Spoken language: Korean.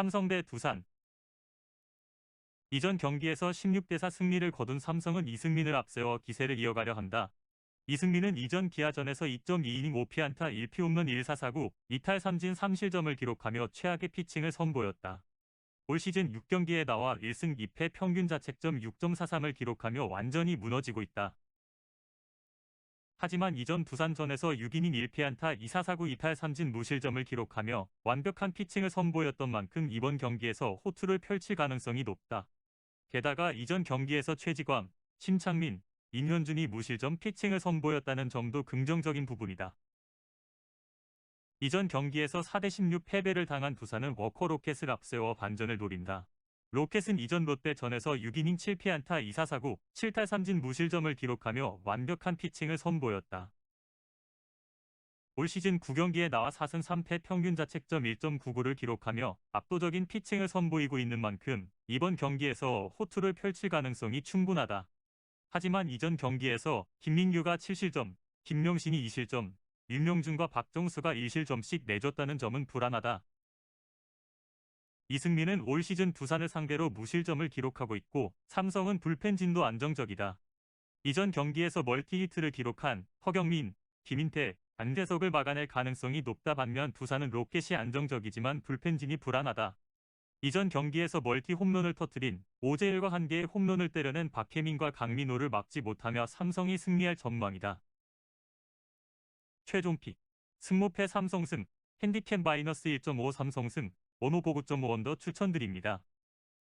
삼성 대 두산 이전 경기에서 16대4 승리를 거둔 삼성은 이승민을 앞세워 기세를 이어가려 한다. 이승민은 이전 기아전에서 2.2이닝 5피안타 1피 홈런 1사사구 2탈 3진 3실점을 기록하며 최악의 피칭을 선보였다. 올 시즌 6경기에 나와 1승 2패 평균 자책점 6.43을 기록하며 완전히 무너지고 있다. 하지만 이전 두산전에서 6이닝 1피안타 2사사구 2탈 3진 무실점을 기록하며 완벽한 피칭을 선보였던 만큼 이번 경기에서 호투를 펼칠 가능성이 높다. 게다가 이전 경기에서 최지광, 심창민, 임현준이 무실점 피칭을 선보였다는 점도 긍정적인 부분이다. 이전 경기에서 4대16 패배를 당한 두산은 워커 로켓을 앞세워 반전을 노린다. 로켓은 이전 롯데 전에서 6이닝 7피안타 2사사구 7탈 3진 무실점을 기록하며 완벽한 피칭을 선보였다. 올 시즌 9경기에 나와 4승 3패 평균 자책점 1.99를 기록하며 압도적인 피칭을 선보이고 있는 만큼 이번 경기에서 호투를 펼칠 가능성이 충분하다. 하지만 이전 경기에서 김민규가 7실점, 김명신이 2실점, 윤명준과 박정수가 1실점씩 내줬다는 점은 불안하다. 이승민은 올 시즌 두산을 상대로 무실점을 기록하고 있고 삼성은 불펜 진도 안정적이다. 이전 경기에서 멀티 히트를 기록한 허경민, 김인태, 안재석을 막아낼 가능성이 높다 반면 두산은 로켓이 안정적이지만 불펜진이 불안하다. 이전 경기에서 멀티 홈런을 터뜨린 오재일과 한 개의 홈런을 때려낸 박혜민과 강민호를 막지 못하며 삼성이 승리할 전망이다. 최종 픽 승모패 삼성승 핸디캡 마이너스 1.5 삼성 승 원호 보고.5 언더 추천드립니다.